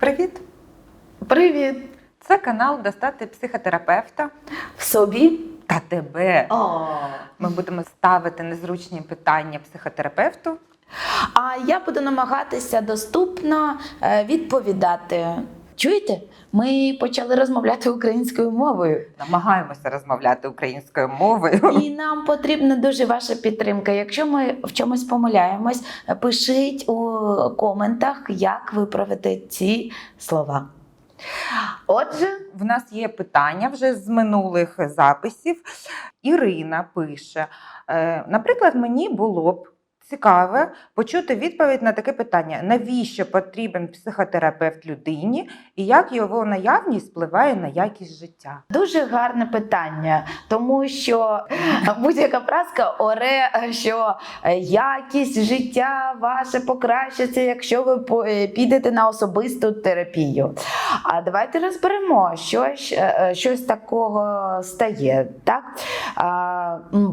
Привіт! Привіт! Це канал Достати психотерапевта В собі? та тебе. О. Ми будемо ставити незручні питання психотерапевту. А я буду намагатися доступно е, відповідати. Чуєте? Ми почали розмовляти українською мовою, Намагаємося розмовляти українською мовою. і нам потрібна дуже ваша підтримка. Якщо ми в чомусь помиляємось, пишіть у коментах, як виправити ці слова. Отже, В нас є питання вже з минулих записів. Ірина пише: е, наприклад, мені було б цікаво почути відповідь на таке питання: навіщо потрібен психотерапевт людині і як його наявність впливає на якість життя? Дуже гарне питання, тому що будь-яка праска оре, що е, якість життя ваше покращиться, якщо ви е, підете на особисту терапію. А давайте розберемо, що ж, е, щось такого стає. Так?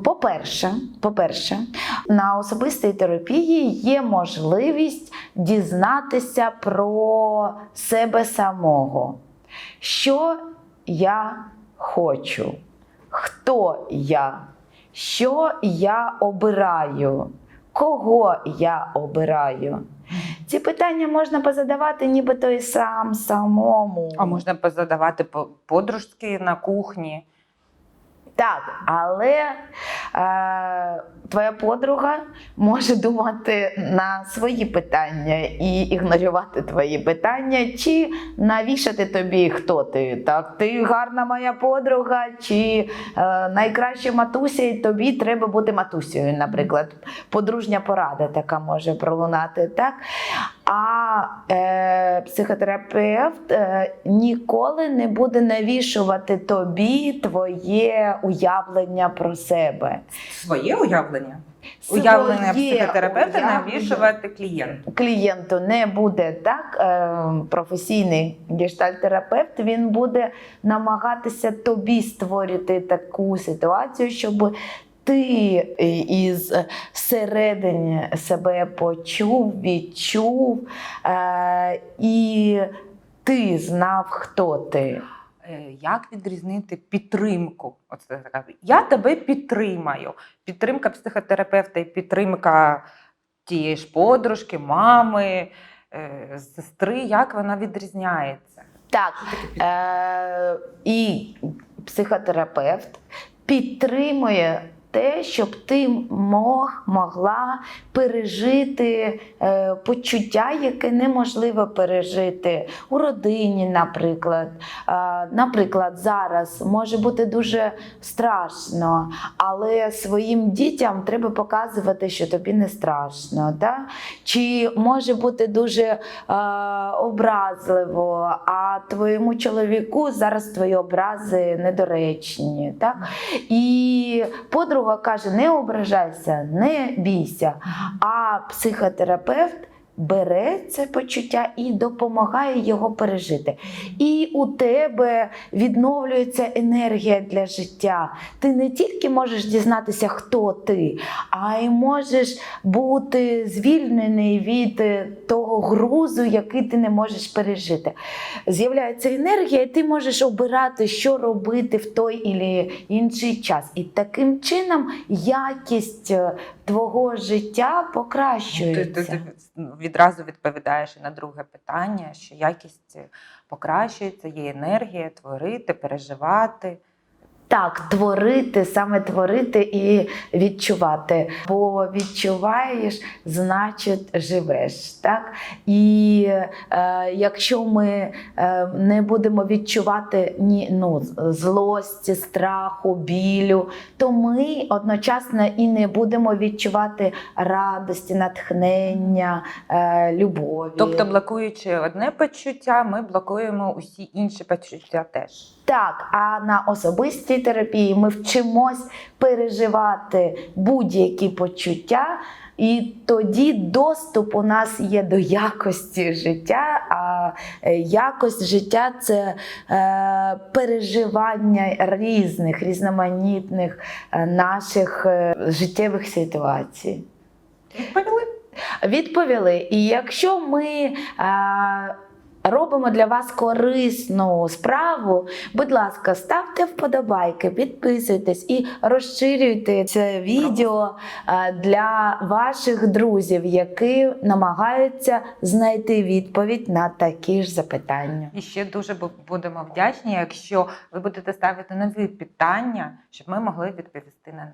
По-перше, по-перше, на особистій терапії є можливість дізнатися про себе самого. Що я хочу? Хто я? Що я обираю? Кого я обираю? Ці питання можна позадавати нібито і сам самому. А можна позадавати подружки на кухні. Так, але е, твоя подруга може думати на свої питання і ігнорувати твої питання, чи навішати тобі, хто ти. Так, ти гарна моя подруга, чи е, найкраща матуся, і тобі треба бути матусею, наприклад. Подружня порада така може пролунати. Так? А е, психотерапевт е, ніколи не буде навішувати тобі твоє уявлення про себе. Своє уявлення? Уявлення психотерапевта уявлення навішувати клієнту. клієнту не буде так. е, Професійний гештальтерапевт він буде намагатися тобі створити таку ситуацію, щоб ти із середини себе почув, відчув е, і ти знав, хто ти. Е, Як відрізнити підтримку? Оце така. Я тебе підтримаю. Підтримка психотерапевта і підтримка тієї ж подружки, мами, е, сестри. Як вона відрізняється? Так, е, і психотерапевт підтримує те, щоб ти мог, могла пережити е, почуття, яке неможливо пережити у родині, наприклад. Е, наприклад, зараз може бути дуже страшно, але своїм дітям треба показувати, що тобі не страшно. Да? Чи може бути дуже е, образливо, а твоєму чоловіку зараз твої образи недоречні. Так? І подруга каже: не ображайся, не бійся. А психотерапевт бере це почуття і допомагає його пережити. І у тебе відновлюється енергія для життя. Ти не тільки можеш дізнатися, хто ти, а й можеш бути звільнений від е, того грузу, який ти не можеш пережити. З'являється енергія, і ти можеш обирати, що робити в той і інший час. І таким чином якість е, твого життя Ти, покращується. ти, ти відразу відповідаєш і на друге питання, що якість покращується, є енергія творити, переживати. Так, творити, саме творити і відчувати. Бо відчуваєш, значить живеш. Так? І е, якщо ми е, не будемо відчувати ні, ну, злості, страху, білю, то ми одночасно і не будемо відчувати радості, натхнення, е, любові. Тобто, блокуючи одне почуття, ми блокуємо усі інші почуття теж. Так, а на особистій терапії ми вчимось переживати будь-які почуття, і тоді доступ у нас є до якості життя. А е, якость життя це е, переживання різних, різноманітних е, наших життєвих ситуацій. Відповіли? Відповіли. І якщо ми робимо для вас корисну справу. Будь ласка, ставте вподобайки, підписуйтесь і розширюйте це відео е, для ваших друзів, які намагаються знайти відповідь на такі ж запитання. І ще дуже бу- будемо вдячні, якщо ви будете ставити нові питання, щоб ми могли відповісти на них.